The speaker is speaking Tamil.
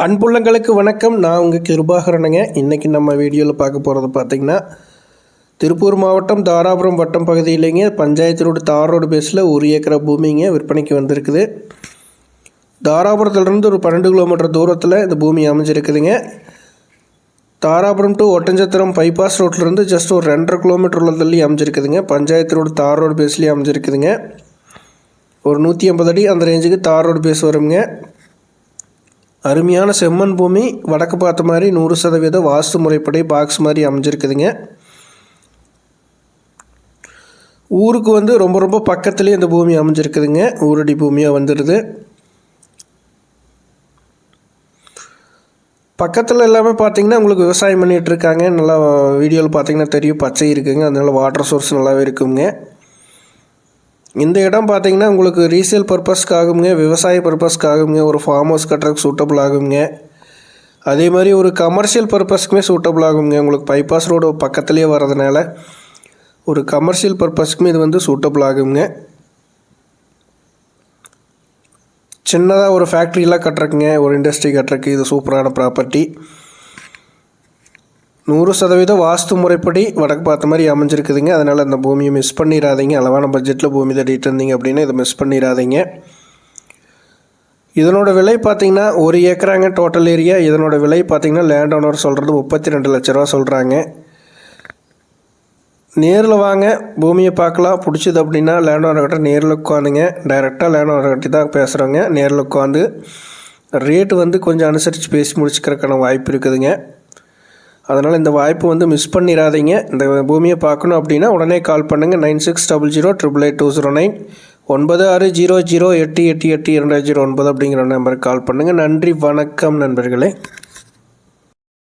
அன்புள்ளங்களுக்கு வணக்கம். நான் உங்கள் கிருபாகரனுங்க. இன்றைக்கி நம்ம வீடியோவில் பார்க்க போகிறது பார்த்திங்கன்னா திருப்பூர் மாவட்டம் தாராபுரம் வட்டம் பகுதியிலேங்க பஞ்சாயத்து ரோடு தார் ரோடு பேஸில் ஒரு ஏக்கர் பூமிங்க விற்பனைக்கு வந்திருக்குது. தாராபுரத்துலேருந்து ஒரு பன்னெண்டு கிலோமீட்டர் தூரத்தில் இந்த பூமி அமைஞ்சிருக்குதுங்க. தாராபுரம் டு ஒட்டஞ்சத்திரம் பைபாஸ் ரோட்லேருந்து ஜஸ்ட் ஒரு ரெண்டரை கிலோமீட்டர் உள்ள தள்ளி அமைஞ்சிருக்குதுங்க. பஞ்சாயத்து ரோடு தார் ரோடு பேஸ்லேயே அமைஞ்சிருக்குதுங்க. ஒரு நூற்றி ஐம்பது அடி அந்த ரேஞ்சுக்கு தார் ரோடு பேஸ் வருங்க. அருமையான செம்மண் பூமி வடக்கு பார்த்த மாதிரி நூறு சதவீத வாஸ்து முறைப்படி பாக்ஸ் மாதிரி அமைஞ்சிருக்குதுங்க. ஊருக்கு வந்து ரொம்ப ரொம்ப பக்கத்துலேயே இந்த பூமி அமைஞ்சிருக்குதுங்க. ஊரடி பூமியாக வந்துடுது பக்கத்தில் எல்லாமே பார்த்தீங்கன்னா உங்களுக்கு விவசாயம் பண்ணிகிட்ருக்காங்க நல்லா வீடியோவில் பார்த்தீங்கன்னா தெரியும் பச்சை இருக்குங்க. அதனால் வாட்டர் சோர்ஸ் நல்லாவே இருக்குங்க. இந்த இடம் பார்த்தீங்கன்னா உங்களுக்கு ரீசேல் பர்பஸ்க்காகுங்க விவசாய பர்பஸ்க்காகுங்க ஒரு ஃபார்ம் ஹவுஸ் கட்டுறதுக்கு சூட்டபிள் ஆகுங்க அதே மாதிரி ஒரு கமர்ஷியல் பர்பஸ்க்குமே சூட்டபிள் ஆகுங்க உங்களுக்கு பைபாஸ் ரோடு பக்கத்துலேயே வர்றதுனால ஒரு கமர்ஷியல் பர்பஸ்க்குமே இது வந்து சூட்டபிள் ஆகுங்க சின்னதாக ஒரு ஃபேக்ட்ரிலாம் கட்டுறக்குங்க ஒரு இண்டஸ்ட்ரி கட்டுறக்கு இது சூப்பரான ப்ராப்பர்ட்டி நூறு சதவீதம் வாஸ்து முறைப்படி வடக்கு பார்த்த மாதிரி அமைஞ்சிருக்குதுங்க. அதனால் அந்த பூமியை மிஸ் பண்ணிடாதீங்க அளவான பட்ஜெட்டில் பூமி தட்டிட்டு இருந்தீங்க அப்படின்னா இதை மிஸ் பண்ணிடாதீங்க இதனோட விலை பார்த்தீங்கன்னா ஒரு ஏக்கராங்க டோட்டல் ஏரியா இதனோட விலை பார்த்தீங்கன்னா லேண்ட் ஓனர் சொல்கிறது முப்பத்தி ரெண்டு லட்ச ரூபா சொல்கிறாங்க நேரில் வாங்க. பூமியை பார்க்கலாம். பிடிச்சது அப்படின்னா லேண்ட் ஓனர்கிட்ட நேரில் உட்காந்துங்க. டைரெக்டாக லேண்ட் ஓனர்கிட்ட தான் பேசுகிறோங்க நேரில் உட்காந்து ரேட்டு வந்து கொஞ்சம் அனுசரித்து பேசி முடிச்சுக்கிறதுக்கான வாய்ப்பு இருக்குதுங்க. அதனால் இந்த வாய்ப்பு வந்து மிஸ் பண்ணிடாதீங்க இந்த பூமியை பார்க்கணும் அப்படின்னா உடனே கால் பண்ணுங்கள் nine six double zero triple eight two zero nine ஒன்பது ஆறு ஜீரோ ஜீரோ எட்டு எட்டு எட்டு இரண்டாயிரம் ஜீரோ ஒன்பது அப்படிங்கிற நம்பருக்கு கால் பண்ணுங்கள் நன்றி. வணக்கம் நண்பர்களே.